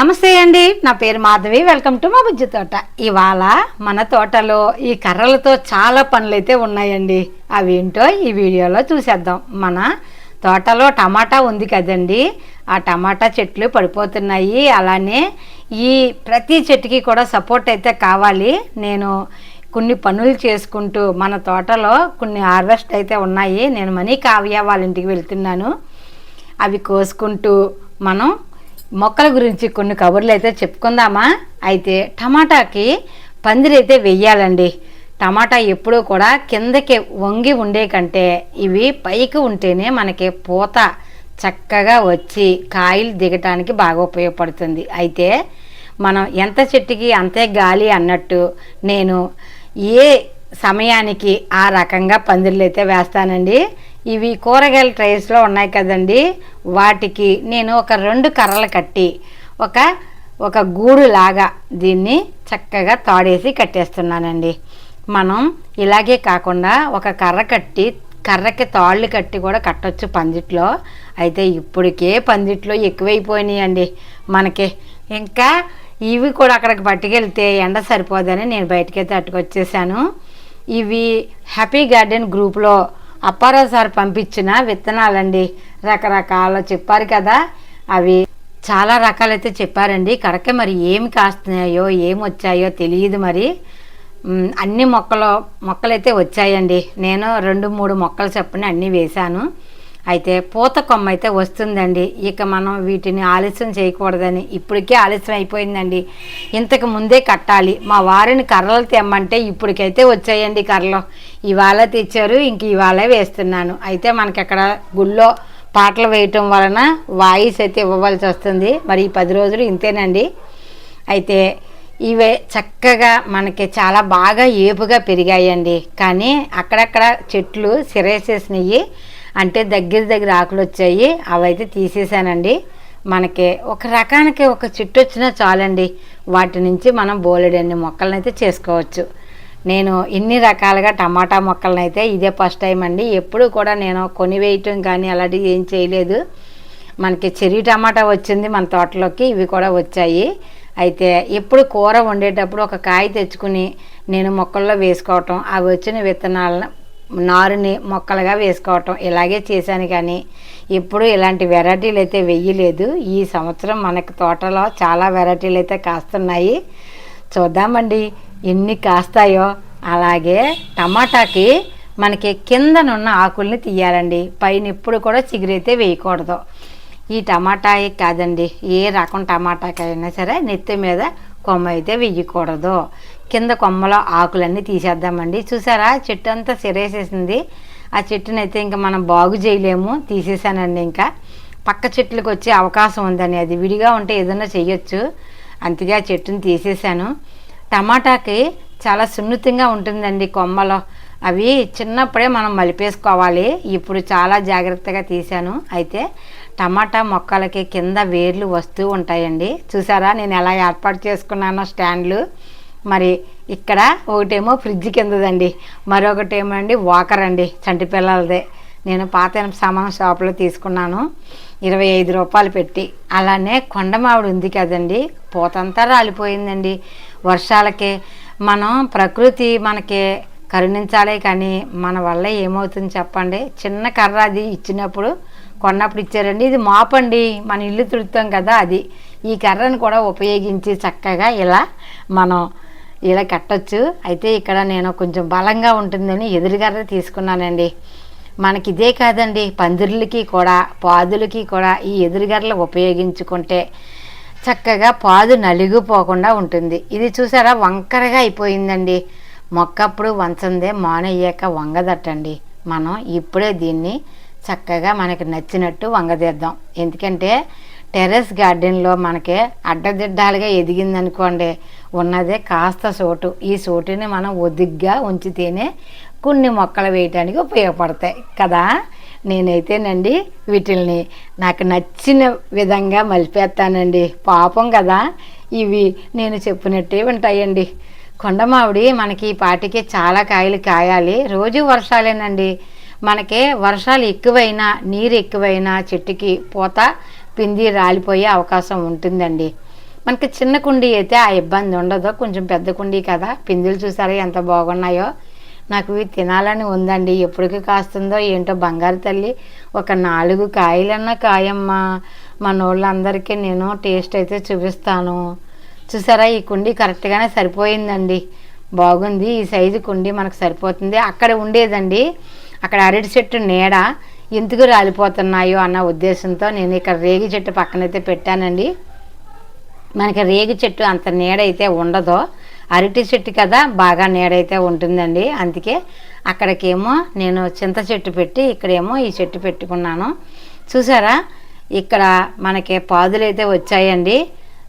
నమస్తే అండి. నా పేరు మాధవి. వెల్కమ్ టు మా బుజ్జి తోట. ఇవాళ మన తోటలో ఈ కర్రలతో చాలా పనులైతే ఉన్నాయండి. అవేంటో ఈ వీడియోలో చూసేద్దాం. మన తోటలో టమాటా ఉంది కదండి. ఆ టమాటా చెట్లు పడిపోతున్నాయి. అలానే ఈ ప్రతి చెట్టుకి కూడా సపోర్ట్ అయితే కావాలి. నేను కొన్ని పనులు చేసుకుంటూ మన తోటలో కొన్ని హార్వెస్ట్ అయితే ఉన్నాయి. నేను మనీ కావ్య వాళ్ళ ఇంటికి వెళ్తున్నాను. అవి కోసుకుంటూ మనం మొక్కల గురించి కొన్ని కబుర్లు అయితే చెప్పుకుందామా? అయితే టమాటాకి పందిరైతే వెయ్యాలండి. టమాటా ఎప్పుడూ కూడా కిందకి వంగి ఉండే కంటే ఇవి పైకి ఉంటేనే మనకి పూత చక్కగా వచ్చి కాయలు దిగటానికి బాగా ఉపయోగపడుతుంది. అయితే మనం ఎంత చెట్టుకి అంతే గాలి అన్నట్టు నేను ఏ సమయానికి ఆ రకంగా పందిర్లు అయితే వేస్తానండి? ఇవి కూరగాయల ట్రైస్లో ఉన్నాయి కదండి. వాటికి నేను ఒక రెండు కర్రలు కట్టి ఒక ఒక గూడు లాగా దీన్ని చక్కగా తాడేసి కట్టేస్తున్నానండి. మనం ఇలాగే కాకుండా ఒక కర్ర కట్టి కర్రకి తాళ్ళు కట్టి కూడా కట్టొచ్చు పందిట్లో. అయితే ఇప్పటికే పందిట్లో ఎక్కువైపోయినాయండి మనకి. ఇంకా ఇవి కూడా అక్కడికి పట్టుకెళ్తే ఎండ సరిపోదని నేను బయటకైతే అట్టుకొచ్చేసాను ఇవి హ్యాపీ గార్డెన్ గ్రూప్లో అప్పారావు సార్ పంపించిన విత్తనాలండి రకరకాల చెప్పారు కదా. అవి చాలా రకాలైతే చెప్పారండి. కడక మరి ఏమి కాస్తున్నాయో ఏమి వచ్చాయో తెలియదు మరి. అన్ని మొక్కలు మొక్కలైతే వచ్చాయండి. నేను రెండు మూడు మొక్కలు చెప్పని అన్నీ వేశాను. అయితే పూత కొమ్మ అయితే వస్తుందండి. ఇక మనం వీటిని ఆలస్యం చేయకూడదని ఇప్పటికే ఆలస్యం అయిపోయిందండి. ఇంతకు ముందే కట్టాలి. మా వారిని కర్రలు తెమ్మంటే ఇప్పటికైతే వచ్చాయండి కర్రలు. ఇవాళ తెచ్చారు ఇంక ఇవాళే వేస్తున్నాను. అయితే మనకి అక్కడ గుళ్ళో పాటలు వేయటం వలన వాయిస్ అయితే ఇవ్వవలసి వస్తుంది. మరి ఈ పది రోజులు ఇంతేనండి. అయితే ఇవే చక్కగా మనకి చాలా బాగా ఏపుగా పెరిగాయండి. కానీ అక్కడక్కడ చెట్లు సిరేసేసినాయి. అంటే దగ్గర దగ్గర ఆకులు వచ్చాయి. అవైతే తీసేసానండి. మనకి ఒక రకానికి ఒక చెట్టు వచ్చినా చాలండి. వాటి నుంచి మనం బోలెడన్ని మొక్కలను అయితే చేసుకోవచ్చు. నేను ఇన్ని రకాలుగా టమాటా మొక్కలను అయితే ఇదే ఫస్ట్ టైం అండి. ఎప్పుడు కూడా నేను కొనివేయటం కానీ అలాంటివి ఏం చేయలేదు. మనకి చెర్రీ టమాటా వచ్చింది మన తోటలోకి ఇవి కూడా వచ్చాయి. అయితే ఎప్పుడు కూర వండేటప్పుడు ఒక కాయ తెచ్చుకుని నేను మొక్కల్లో వేసుకోవటం అవి వచ్చిన విత్తనాలను నారుని మొక్కలుగా వేసుకోవటం. ఇలాగే చేశాను కానీ ఎప్పుడు ఇలాంటి వెరైటీలు అయితే వెయ్యలేదు. ఈ సంవత్సరం మనకి తోటలో చాలా వెరైటీలు అయితే కాస్తున్నాయి. చూద్దామండి ఎన్ని కాస్తాయో. అలాగే టమాటాకి మనకి కిందనున్న ఆకుల్ని తీయాలండి. పైన ఎప్పుడు కూడా చిగురైతే వేయకూడదు. ఈ టమాటా కాదండి. ఏ రకం టమాటాకైనా సరే నెత్తి మీద కొమ్మ అయితే వెయ్యకూడదు కింద కొమ్మలో ఆకులన్నీ తీసేద్దామండి. చూసారా? చెట్టు అంతా సిరేసేసింది. ఆ చెట్టునైతే అయితే ఇంకా మనం బాగు చేయలేము. తీసేసానండి ఇంకా. పక్క చెట్లకు వచ్చే అవకాశం ఉందని అది విడిగా ఉంటే ఏదైనా చేయొచ్చు అందుకే ఆ చెట్టుని తీసేసాను. టమాటాకి చాలా సున్నితంగా ఉంటుందండి కొమ్మలో. అవి చిన్నప్పుడే మనం మలిపేసుకోవాలి. ఇప్పుడు చాలా జాగ్రత్తగా తీశాను అయితే టమాటా మొక్కలకి కింద వేర్లు వస్తూ ఉంటాయండి. చూసారా? నేను ఎలా ఏర్పాటు చేసుకున్నానో స్టాండ్లు. మరి ఇక్కడ ఒకటేమో ఫ్రిడ్జ్ కిందదండి. మరొకటేమో అండి వాకర్ అండి చంటి పిల్లలదే. నేను పాత సామాన్ షాప్లో తీసుకున్నాను. ఇరవై ఐదు రూపాయలు పెట్టి. అలానే కొండమావిడి ఉంది కదండి. పూతంతా రాలిపోయిందండి. వర్షాలకే మనం ప్రకృతి మనకి కరుణించాలే కానీ మన వల్ల ఏమవుతుంది చెప్పండి? చిన్న కర్ర అది ఇచ్చినప్పుడు కొన్నప్పుడు ఇచ్చారండి. ఇది మాపండి. మన ఇల్లు తుడుతాం కదా అది. ఈ కర్రను కూడా ఉపయోగించి చక్కగా ఇలా మనం ఇలా కట్టొచ్చు. అయితే ఇక్కడ నేను కొంచెం బలంగా ఉంటుందని ఎదురుగర్ర తీసుకున్నానండి. మనకి ఇదే కాదండి పందిర్లకి కూడా పాదులకి కూడా ఈ ఎదురుగర్రలు ఉపయోగించుకుంటే చక్కగా పాదు నలిగిపోకుండా ఉంటుంది. ఇది చూసారా? వంకరగా అయిపోయిందండి. మొక్కప్పుడు వంచందే మానయ్యాక వంగదట్టండి. మనం ఇప్పుడే దీన్ని చక్కగా మనకి నచ్చినట్టు వంగదీద్దాం. ఎందుకంటే టెర్రస్ గార్డెన్లో మనకి అడ్డదిడ్డాలుగా ఎదిగిందనుకోండి ఉన్నదే కాస్త సోటు ఈ సోటుని మనం ఒదిగ్గా ఉంచితేనే కొన్ని మొక్కలు వేయటానికి ఉపయోగపడతాయి కదా? నేనైతేనండి వీటిల్ని నాకు నచ్చిన విధంగా మలిపేస్తానండి. పాపం కదా? ఇవి నేను చెప్పినట్టే ఉంటాయండి. కొండమావిడి మనకి ఈ పాటికి చాలా కాయలు కాయాలి. రోజు వర్షాలేనండి. మనకి వర్షాలు ఎక్కువైనా నీరు ఎక్కువైనా చెట్టుకి పూత పిండి రాలిపోయే అవకాశం ఉంటుందండి. మనకి చిన్న కుండీ అయితే ఆ ఇబ్బంది ఉండదు. కొంచెం పెద్ద కుండీ కదా. పిందులు చూసారా ఎంత బాగున్నాయో. నాకు ఇవి తినాలని ఉందండి. ఎప్పటికి కాస్తుందో ఏంటో బంగారు తల్లి ఒక నాలుగు కాయలన్నా కాయమ్మ. మన వాళ్ళందరికీ నేను టేస్ట్ అయితే చూపిస్తాను. చూసారా ఈ కుండీ కరెక్ట్గానే సరిపోయిందండి. బాగుంది. ఈ సైజు కుండీ మనకు సరిపోతుంది. అక్కడ ఉండేదండి. అక్కడ అరటి చెట్టు నీడ. ఎందుకు రాలిపోతున్నాయో అన్న ఉద్దేశంతో నేను ఇక్కడ రేగి చెట్టు పక్కనైతే పెట్టానండి. మనకి రేగి చెట్టు అంత నీడైతే ఉండదో. అరటి చెట్టు కదా బాగా నీడైతే ఉంటుందండి. అందుకే అక్కడికేమో నేను చింత చెట్టు పెట్టి ఇక్కడేమో ఈ చెట్టు పెట్టుకున్నాను. చూసారా? ఇక్కడ మనకి పాదులు అయితే వచ్చాయండి.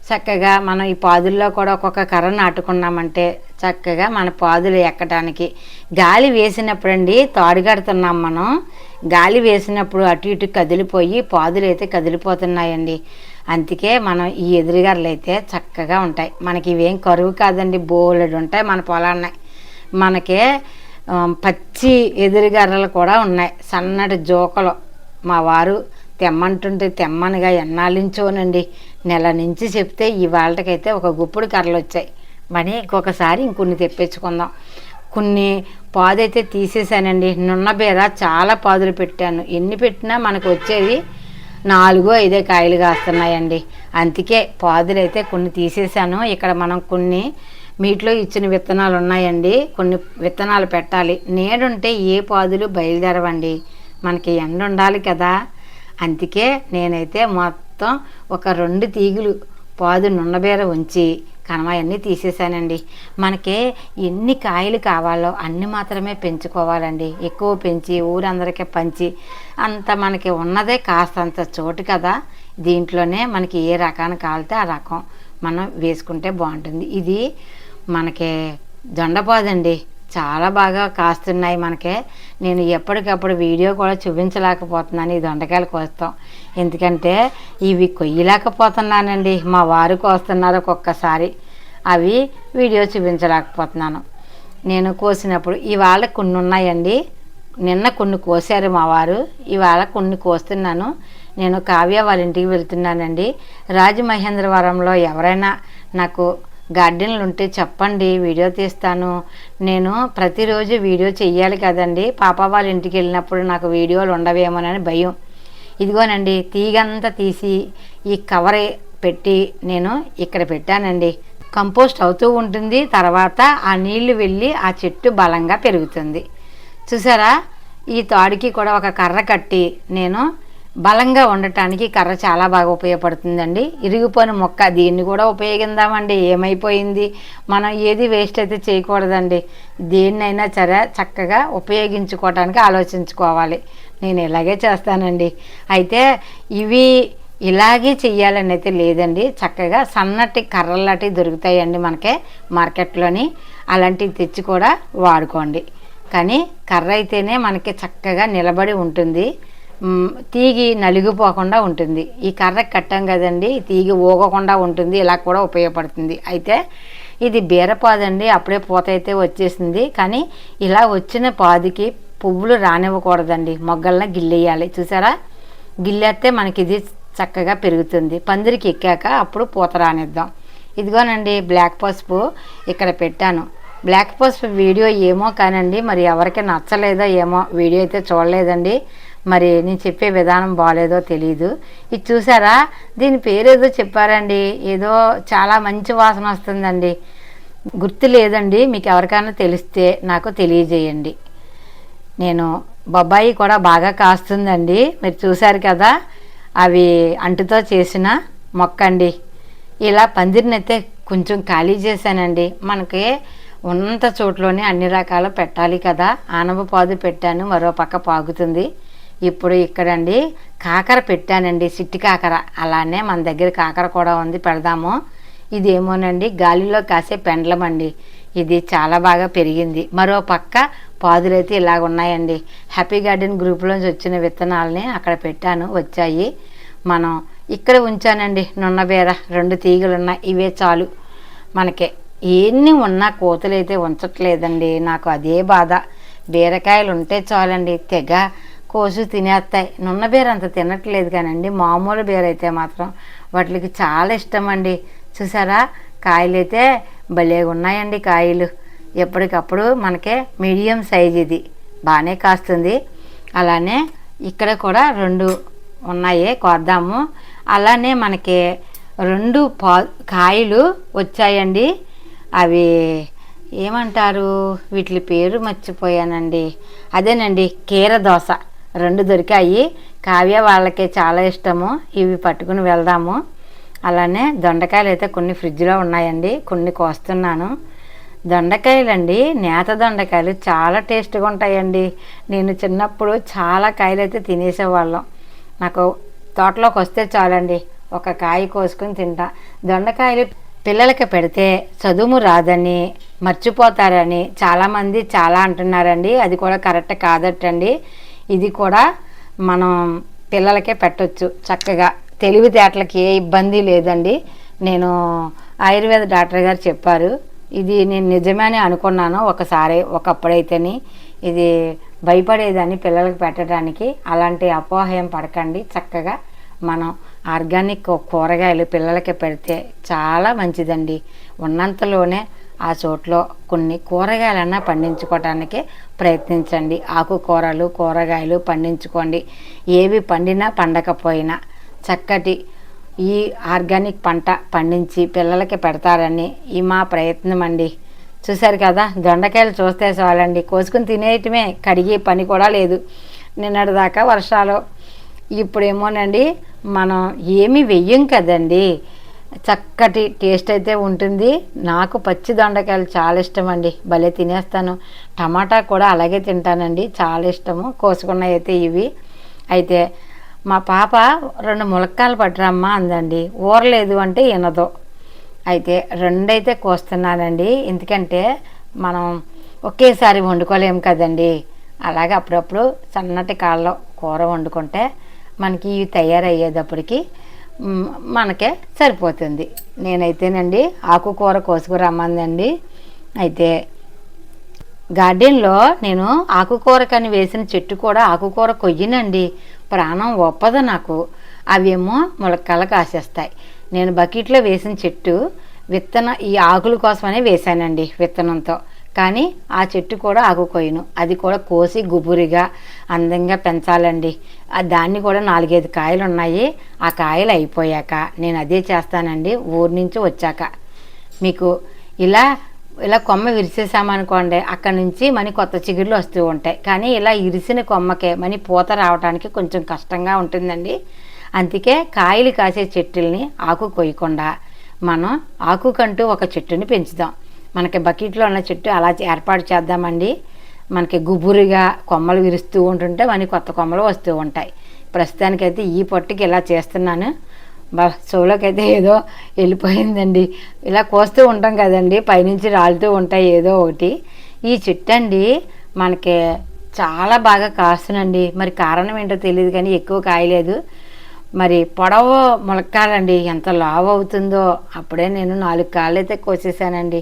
చక్కగా మనం ఈ పాదుల్లో కూడా ఒక్కొక్క కర్ర నాటుకున్నామంటే చక్కగా మన పాదులు ఎక్కడానికి గాలి వేసినప్పుడండి తాడుగడుతున్నాం మనం. గాలి వేసినప్పుడు అటు ఇటు కదిలిపోయి పాదులు అయితే కదిలిపోతున్నాయండి. అందుకే మనం ఈ ఎదురుగరలు అయితే చక్కగా ఉంటాయి. మనకి ఇవేం కరువు కాదండి. బోలెడు ఉంటాయి మన పొలాన్ని. మనకే పచ్చి ఎదురుగర్రలు కూడా ఉన్నాయి. సన్నటి జోకలు. మా వారు తెమ్మంటుంటే తెమ్మనగా ఎన్నాళ్ళించోనండి. నెల నుంచి చెప్తే ఇవాళకైతే ఒక గుప్పుడు కర్రలు వచ్చాయి మరి ఇంకొకసారి ఇంకొన్ని తెప్పించుకుందాం. కొన్ని పాదైతే తీసేసానండి నున్న బీర చాలా పాదులు పెట్టాను. ఎన్ని పెట్టినా మనకు వచ్చేది నాలుగో ఐదో కాయలు కాస్తున్నాయండి. అందుకే పాదులు అయితే కొన్ని తీసేసాను ఇక్కడ మనం కొన్ని మీట్లో ఇచ్చిన విత్తనాలు ఉన్నాయండి. కొన్ని విత్తనాలు పెట్టాలి. నేడుంటే ఏ పాదులు బయలుదేరవండి. మనకి ఎండ ఉండాలి కదా. అందుకే నేనైతే మొత్తం ఒక రెండు తీగులు పాదు నున్నబేర ఉంచి కనవాయన్నీ తీసేసానండి మనకి ఎన్ని కాయలు కావాలో అన్ని మాత్రమే పెంచుకోవాలండి. ఎక్కువ పెంచి ఊరందరికీ పంచి అంత మనకి ఉన్నదే కాస్తంత చోటు కదా. దీంట్లోనే మనకి ఏ రకాన్ని కావాలితే ఆ రకం మనం వేసుకుంటే బాగుంటుంది. ఇది మనకి దొండపాదండి చాలా బాగా కాస్తున్నాయి మనకి. నేను ఎప్పటికప్పుడు వీడియో కూడా చూపించలేకపోతున్నాను. ఈ దొండకాయలు కోస్తాం. ఎందుకంటే ఇవి కొయ్యలేకపోతున్నానండి. మా వారు కోస్తున్నారు ఒక్కొక్కసారి. అవి వీడియో చూపించలేకపోతున్నాను. నేను కోసినప్పుడు ఇవాళ కొన్ని ఉన్నాయండి. నిన్న కొన్ని కోసారు మా వారు. ఇవాళ కొన్ని కోస్తున్నాను. నేను కావ్య వాళ్ళ ఇంటికి వెళ్తున్నానండి. రాజమహేంద్రవరంలో ఎవరైనా నాకు గార్డెన్లు ఉంటే చెప్పండి వీడియో తీస్తాను. నేను ప్రతిరోజు వీడియో చెయ్యాలి కదండి. పాప వాళ్ళ ఇంటికి వెళ్ళినప్పుడు నాకు వీడియోలు ఉండవేమోనని భయం. ఇదిగోనండి తీగంతా తీసి ఈ కవర్ పెట్టి నేను ఇక్కడ పెట్టానండి. కంపోస్ట్ అవుతూ ఉంటుంది. తర్వాత ఆ నీళ్ళు వెళ్ళి ఆ చెట్టు బలంగా పెరుగుతుంది. చూసారా? ఈ తాడుకి కూడా ఒక కర్ర కట్టి నేను బలంగా ఉండటానికి కర్ర చాలా బాగా ఉపయోగపడుతుందండి. ఇరిగిపోయిన మొక్క దీన్ని కూడా ఉపయోగిందామండి ఏమైపోయింది? మనం ఏది వేస్ట్ అయితే చేయకూడదండి. దేన్నైనా సరే చక్కగా ఉపయోగించుకోవటానికి ఆలోచించుకోవాలి. నేను ఇలాగే చేస్తానండి. అయితే ఇవి ఇలాగే చెయ్యాలని అయితే లేదండి. చక్కగా సన్నటి కర్రలాంటివి దొరుకుతాయండి మనకే మార్కెట్లోని. అలాంటివి తెచ్చి కూడా వాడుకోండి. కానీ కర్ర అయితేనే మనకి చక్కగా నిలబడి ఉంటుంది. తీగి నలిగిపోకుండా ఉంటుంది. ఈ కర్ర కట్టాం కదండి తీగి ఊగకుండా ఉంటుంది ఇలా కూడా ఉపయోగపడుతుంది. అయితే ఇది బీరపాదండి అప్పుడే పూత అయితే వచ్చేసింది. కానీ ఇలా వచ్చిన పాదికి పువ్వులు రానివ్వకూడదండి మొగ్గల్ని గిల్లేయాలి. చూసారా? గిల్లేస్తే మనకి ఇది చక్కగా పెరుగుతుంది. పందిరికి ఎక్కాక అప్పుడు పూత రానిద్దాం. ఇదిగోనండి బ్లాక్ పసుపు ఇక్కడ పెట్టాను. బ్లాక్ పసుపు వీడియో ఏమో కానండి మరి ఎవరికి నచ్చలేదో ఏమో వీడియో అయితే చూడలేదండి. మరి నేను చెప్పే విధానం బాగాలేదో తెలియదు ఇది చూసారా? దీని పేరేదో చెప్పారండి. ఏదో చాలా మంచి వాసన వస్తుందండి. గుర్తు లేదండి. మీకు ఎవరికైనా తెలిస్తే నాకు తెలియజేయండి. నేను బొబ్బాయి కూడా బాగా కాస్తుందండి. మీరు చూశారు కదా? అవి అంటుతో చేసిన మొక్క అండి ఇలా పందిరినైతే కొంచెం ఖాళీ చేశానండి. మనకి ఉన్నంత చోట్లోనే అన్ని రకాలు పెట్టాలి కదా? ఆనవ పాదు పెట్టాను. మరో పక్క పాగుతుంది. ఇప్పుడు ఇక్కడండి కాకర పెట్టానండి సిట్టి కాకర. అలానే మన దగ్గర కాకర కూడా ఉంది పెడదాము. ఇదేమోనండి గాలిలో కాసే పెండలం అండి ఇది చాలా బాగా పెరిగింది. మరో పక్క పాదులైతే ఇలాగ ఉన్నాయండి. హ్యాపీ గార్డెన్ గ్రూప్లోంచి వచ్చిన విత్తనాలని అక్కడ పెట్టాను వచ్చాయి. మనం ఇక్కడ ఉంచానండి నున్నబేర. రెండు తీగలు ఉన్నాయి ఇవే చాలు. మనకి ఎన్ని ఉన్నా కోతులైతే ఉంచట్లేదండి నాకు అదే బాధ. బీరకాయలు ఉంటే చాలండి తెగ కోసు తినేస్తాయి నున్న బీర అంత తినట్లేదు కానండి. మామూలు బీర అయితే మాత్రం వాటికి చాలా ఇష్టం అండి చూసారా? కాయలు అయితే భలేగా ఉన్నాయండి కాయలు. ఎప్పటికప్పుడు మనకే మీడియం సైజ్ ఇది. బాగానే కాస్తుంది. అలానే ఇక్కడ కూడా రెండు ఉన్నాయి కోద్దాము. అలానే మనకి రెండు పా కాయలు వచ్చాయండి. అవి ఏమంటారు? వీటి పేరు మర్చిపోయానండి. అదేనండి కీర దోశ. రెండు దొరికాయి. కావ్య వాళ్ళకి చాలా ఇష్టము. ఇవి పట్టుకుని వెళ్దాము. అలానే దొండకాయలు అయితే కొన్ని ఫ్రిడ్జ్లో ఉన్నాయండి. కొన్ని కోస్తున్నాను. దొండకాయలండి నేత దొండకాయలు చాలా టేస్ట్గా ఉంటాయండి. నేను చిన్నప్పుడు చాలా కాయలు అయితే తినేసేవాళ్ళం. నాకు తోటలోకి వస్తే చాలండి. ఒక కాయ కోసుకొని తింటా. దొండకాయలు పిల్లలకి పెడితే చదువు రాదని మర్చిపోతారని చాలామంది చాలా అంటున్నారండి. అది కూడా కరెక్ట్ కాదటండి. ఇది కూడా మనం పిల్లలకే పెట్టొచ్చు. చక్కగా తెలివితేటలకి ఏ ఇబ్బంది లేదండి. నేను ఆయుర్వేద డాక్టర్ గారు చెప్పారు. ఇది నేను నిజమే అనుకున్నాను. ఒకసారి ఒకప్పుడైతేని ఇది భయపడేదని పిల్లలకు పెట్టడానికి. అలాంటి అపోహయం పడకండి. చక్కగా మనం ఆర్గానిక్ కూరగాయలు పిల్లలకి పెడితే చాలా మంచిదండి. ఉన్నంతలోనే ఆ చోట్లో కొన్ని కూరగాయలన్నా పండించుకోవటానికి ప్రయత్నించండి. ఆకుకూరలు కూరగాయలు పండించుకోండి. ఏవి పండినా పండకపోయినా చక్కటి ఈ ఆర్గానిక్ పంట పండించి పిల్లలకి పెడతారని ఈ మా ప్రయత్నం అండి చూశారు కదా దొండకాయలు చూస్తే చాలండి. కోసుకుని తినేయటమే కడిగే పని కూడా లేదు. నిన్నటిదాకా వర్షాలు. ఇప్పుడేమోనండి మనం ఏమి వెయ్యం కదండి. చక్కటి టేస్ట్ అయితే ఉంటుంది. నాకు పచ్చి దొండకాయలు చాలా ఇష్టం అండి భలే తినేస్తాను. టమాటా కూడా అలాగే తింటానండి. చాలా ఇష్టము. కోసుకున్నవి అయితే ఇవి. అయితే మా పాప రెండు ములక్కాయలు పట్టరమ్మా అందండి. ఊరలేదు అంటే వినదు అయితే రెండైతే కోస్తున్నానండి. ఎందుకంటే మనం ఒకేసారి వండుకోలేము కదండి. అలాగే అప్పుడప్పుడు సన్నటి కాళ్ళలో కూర వండుకుంటే మనకి ఇవి తయారయ్యేటప్పటికి మనకే సరిపోతుంది. నేనైతేనండి ఆకుకూర కోసుకురమ్మందండి అయితే గార్డెన్లో నేను ఆకుకూరకని వేసిన చెట్టు కూడా ఆకుకూర కొయ్యనండి. ప్రాణం ఒప్పదు నాకు. అవేమో ములక్కలు కాసేస్తాయి. నేను బకెట్లో వేసిన చెట్టు విత్తన ఈ ఆకుల కోసమనే వేశానండి విత్తనంతో. కానీ ఆ చెట్టు కూడా ఆకు కొయ్యను అది కూడా కోసి గుబురిగా అందంగా పెంచాలండి. దాన్ని కూడా నాలుగైదు కాయలు ఉన్నాయి ఆ కాయలు అయిపోయాక నేను అదే చేస్తానండి. ఊరి నుంచి వచ్చాక. మీకు ఇలా ఇలా కొమ్మ విరిసేసామనుకోండి అక్కడ నుంచి మన కొత్త చిగుళ్ళు వస్తూ ఉంటాయి. కానీ ఇలా ఇరిసిన కొమ్మకే మని పూత రావడానికి కొంచెం కష్టంగా ఉంటుందండి. అందుకే కాయలు కాసే చెట్టుల్ని ఆకు కొయ్యకుండా మనం ఆకుకంటూ ఒక చెట్టుని పెంచుదాం. మనకి బకెట్లో ఉన్న చెట్టు అలా ఏర్పాటు చేద్దామండి. మనకి గుబురుగా కొమ్మలు విరుస్తూ ఉంటుంటే మనకి కొత్త కొమ్మలు వస్తూ ఉంటాయి. ప్రస్తుతానికైతే ఈ పొట్టుకి ఇలా చేస్తున్నాను. చెవులోకైతే ఏదో వెళ్ళిపోయిందండి. ఇలా కోస్తూ ఉంటాం కదండి. పైనుంచి రాలుతూ ఉంటాయి ఏదో ఒకటి. ఈ చెట్టు అండి మనకి చాలా బాగా కాస్తునండి మరి కారణం ఏంటో తెలియదు కానీ ఎక్కువ కాయలేదు. మరి పొడవు ములక్కాలండి. ఎంత లావు అవుతుందో అప్పుడే నేను నాలుగు కాళ్ళు అయితే కోసేసానండి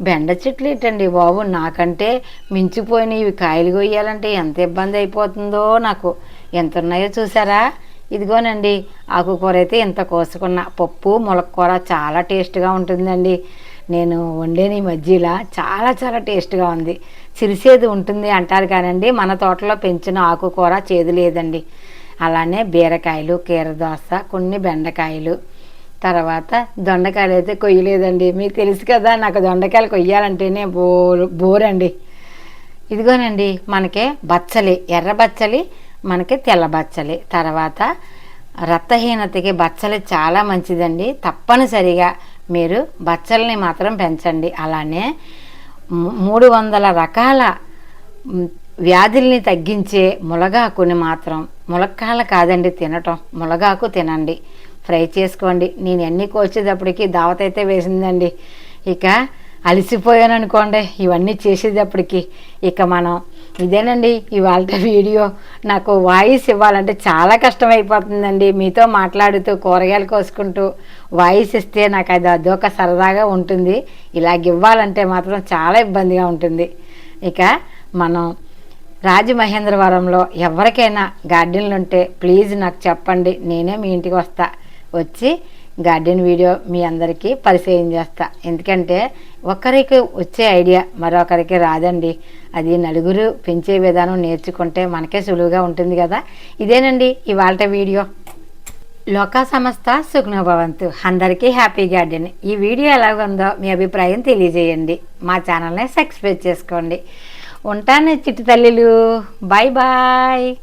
బెండ చెట్లు ఏంటండి బాబు? నాకంటే మించిపోయిన ఇవి కాయలు కొయ్యాలంటే ఎంత ఇబ్బంది అయిపోతుందో నాకు. ఎంత ఉన్నాయో చూసారా? ఇదిగోనండి ఆకుకూర అయితే ఇంత కోసుకున్న. పప్పు ములక్కూర చాలా టేస్ట్గా ఉంటుందండి. నేను వండేని ఈ మధ్యలో చాలా చాలా టేస్ట్గా ఉంది. సిరిసేది ఉంటుంది అంటారు కానండి మన తోటలో పెంచిన ఆకుకూర చేదు లేదండి. అలానే బీరకాయలు కీరదోస కొన్ని బెండకాయలు. తర్వాత దొండకాయలు అయితే కొయ్యలేదండి. మీకు తెలుసు కదా నాకు దొండకాయలు కొయ్యాలంటేనే బోర్ బోరండి. ఇదిగోనండి మనకి బచ్చలి ఎర్ర బచ్చలి మనకి తెల్ల బచ్చలి. తర్వాత రక్తహీనతకి బచ్చలి చాలా మంచిదండి. తప్పనిసరిగా మీరు బచ్చల్ని మాత్రం పెంచండి. అలానే మూడు వందల రకాల వ్యాధుల్ని తగ్గించే ములగాకుని మాత్రం ములక్కాల కాదండి తినటం. ములగాకు తినండి. ఫ్రై చేసుకోండి. నేను ఎన్ని కోసేటప్పటికి దావత అయితే వేసిందండి. ఇక అలసిపోయాను అనుకోండి ఇవన్నీ చేసేటప్పటికి. ఇక మనం ఇదేనండి ఇవాళ వీడియో. నాకు వాయిస్ ఇవ్వాలంటే చాలా కష్టమైపోతుందండి. మీతో మాట్లాడుతూ కూరగాయలు కోసుకుంటూ వాయిస్ ఇస్తే నాకు అది అదొక సరదాగా ఉంటుంది. ఇలాగ ఇవ్వాలంటే మాత్రం చాలా ఇబ్బందిగా ఉంటుంది. ఇక మనం రాజమహేంద్రవరంలో ఎవరికైనా గార్డెన్లు ఉంటే ప్లీజ్ నాకు చెప్పండి. నేనే మీ ఇంటికి వస్తాను వచ్చి గార్డెన్ వీడియో మీ అందరికీ పరిచయం చేస్తా. ఎందుకంటే ఒకరికి వచ్చే ఐడియా మరొకరికి రాదండి. అది నలుగురు పెంచే విధానం నేర్చుకుంటే మనకే సులువుగా ఉంటుంది కదా. ఇదేనండి ఇవాళ వీడియో. లోకా సంస్థ సుఖ్నభవంతు. అందరికీ హ్యాపీ గార్డెన్. ఈ వీడియో ఎలాగుందో మీ అభిప్రాయం తెలియజేయండి. మా ఛానల్ని సబ్స్క్రైబ్ చేసుకోండి. ఉంటాను చిట్టి తల్లిలు. Bye bye.